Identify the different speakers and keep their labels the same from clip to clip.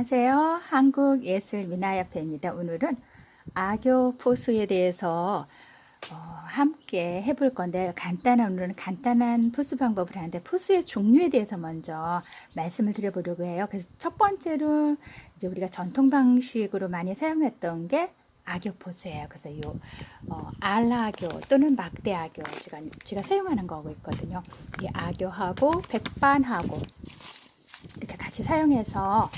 Speaker 1: 안녕하세요. 한국예술민화협회입니다. 오늘은 악교 포스에 대해서 어, 함께 해볼 건데 간단한 오늘은 간단한 포스 방법을 하는데 포스의 종류에 대해서 먼저 말씀을 드려보려고 해요. 그래서 첫 번째로 이제 우리가 전통 방식으로 많이 사용했던 게 악교 포스예요. 그래서 요 어, 알라교 또는 막대악교 제가 제가 사용하는 거고 있거든요. 이 악교하고 백반하고 이렇게 같이 사용해서 어,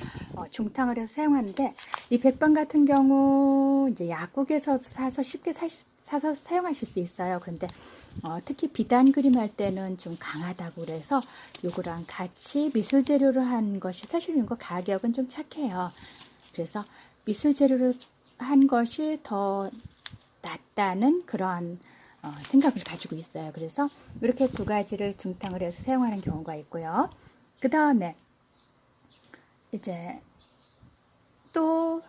Speaker 1: 중탕을 해서 사용하는데 이 백반 같은 경우 이제 약국에서 사서 쉽게 사, 사서 사용하실 수 있어요. 그런데 어, 특히 비단 그림 할 때는 좀 강하다고 그래서 요거랑 같이 미술 재료로 한 것이 사실 이거 가격은 좀 착해요. 그래서 미술 재료로 한 것이 더 낫다는 그런 어, 생각을 가지고 있어요. 그래서 이렇게 두 가지를 중탕을 해서 사용하는 경우가 있고요. 그 다음에 이제 또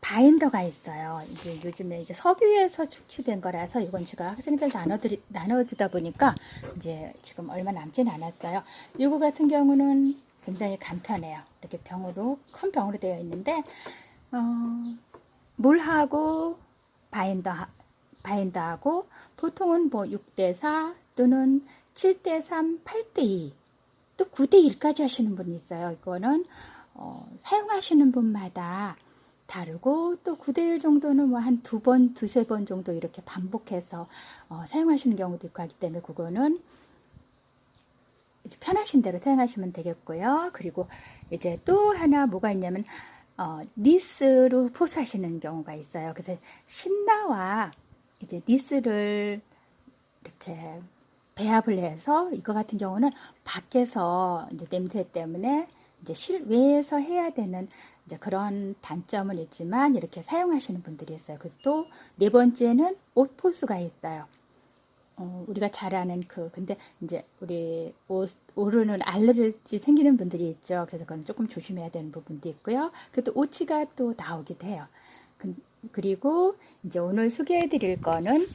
Speaker 1: 바인더가 있어요. 이제 요즘에 이제 석유에서 축치된 거라서 이건 제가 학생들 나눠드리, 나눠주다 보니까 이제 지금 얼마 남진 않았어요. 이거 같은 경우는 굉장히 간편해요. 이렇게 병으로, 큰 병으로 되어 있는데, 어, 물하고 바인더, 바인더하고 보통은 뭐 6대4 또는 7대3, 8대2 또 9대1까지 하시는 분이 있어요. 이거는 어, 사용하시는 분마다 다르고 또 9대1 정도는 뭐 한 두 번, 두세 번 정도 이렇게 반복해서 어, 사용하시는 경우도 있고 하기 때문에 그거는 편하신 대로 사용하시면 되겠고요. 그리고 이제 또 하나 뭐가 있냐면 어, 니스로 포사하시는 경우가 있어요. 그래서 신나와 이제 니스를 이렇게 배합을 해서 이거 같은 경우는 밖에서 이제 냄새 때문에 이제 실외에서 해야 되는 이제 그런 단점은 있지만 이렇게 사용하시는 분들이 있어요. 그리고 또네 번째는 옷 포스가 있어요. 어, 우리가 잘 아는 그 근데 이제 우리 옷 오르는 알레르기 생기는 분들이 있죠. 그래서 그건 조금 조심해야 되는 부분도 있고요. 그또 오치가 또 나오기도 해요. 그, 그리고 이제 오늘 소개해 드릴 거는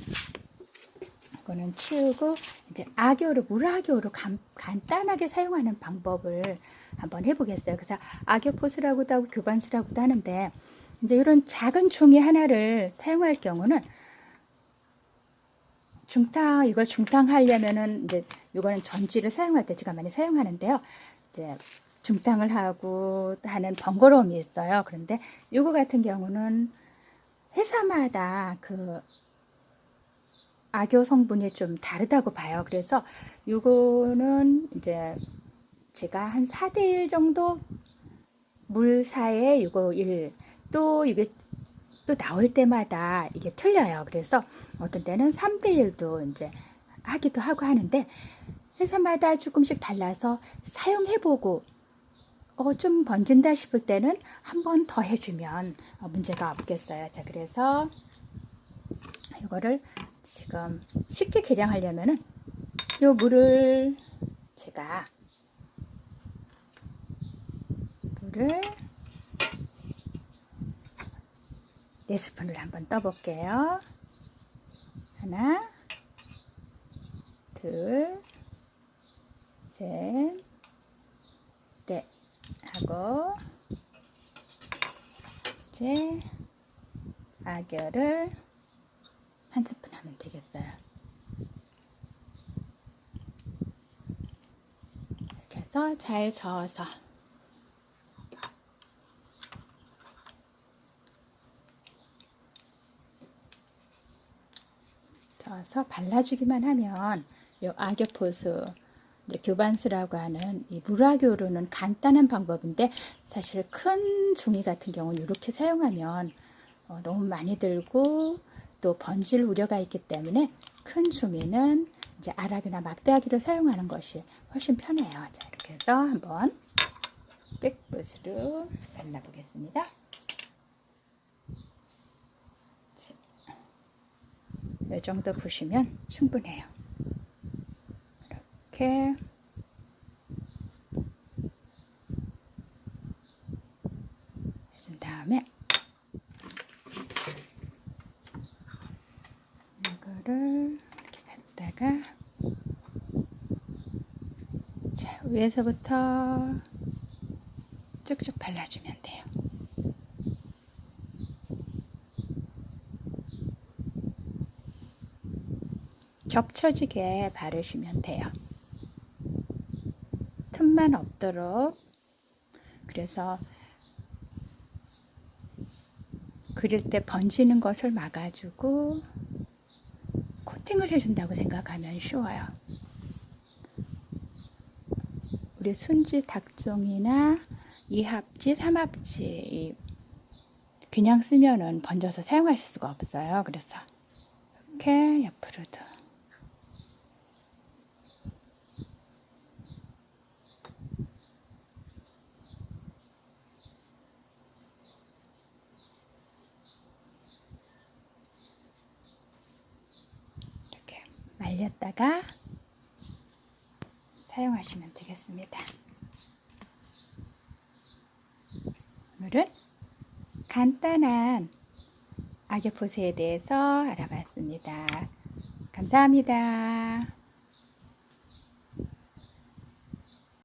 Speaker 1: 이거는 치우고 이제 악교로 물악교로 간, 간단하게 사용하는 방법을 한번 해보겠어요. 그래서 악교 포스라고도 하고 교반수라고도 하는데 이제 이런 작은 종이 하나를 사용할 경우는 중탕 이걸 중탕하려면은 이제 이거는 전지를 사용할 때 제가 많이 사용하는데요. 이제 중탕을 하고 하는 번거로움이 있어요. 그런데 이거 같은 경우는 회사마다 그 악교 성분이 좀 다르다고 봐요. 그래서 이거는 이제 제가 한 4대1 정도 물사에 이거 1, 또 이게 또 나올 때마다 이게 틀려요. 그래서 어떤 때는 3대1도 이제 하기도 하고 하는데 회사마다 조금씩 달라서 사용해보고 어, 좀 번진다 싶을 때는 한 번 더 해주면 어, 문제가 없겠어요. 자, 그래서 이거를 지금 쉽게 계량하려면은 이 물을 제가 물을 네 스푼을 한번 떠볼게요. 하나, 둘, 셋, 넷 하고 이제 악열을 한 스푼 하면 되겠어요. 이렇게 해서 잘 저어서 저어서 발라주기만 하면 이 악여포수 교반수라고 하는 이 물악교로는 간단한 방법인데 사실 큰 종이 같은 경우는 이렇게 사용하면 어, 너무 많이 들고 또 번질 우려가 있기 때문에 큰 종이는 이제 아락이나 막대하기로 사용하는 것이 훨씬 편해요. 자 이렇게 해서 한번 백붓으로 발라보겠습니다. 이 정도 보시면 충분해요. 이렇게 해준 다음에 이거를 이렇게 갖다가 자 위에서부터 쭉쭉 발라주면 돼요. 겹쳐지게 바르시면 돼요. 틈만 없도록. 그래서 그릴 때 번지는 것을 막아주고 코팅을 해준다고 생각하면 쉬워요. 우리 순지 닭종이나 이합지, 삼합지 이 그냥 쓰면은 번져서 사용하실 수가 없어요. 그래서 이렇게 옆으로 말렸다가 사용하시면 되겠습니다. 오늘은 간단한 악역 포스에 대해서 알아봤습니다. 감사합니다.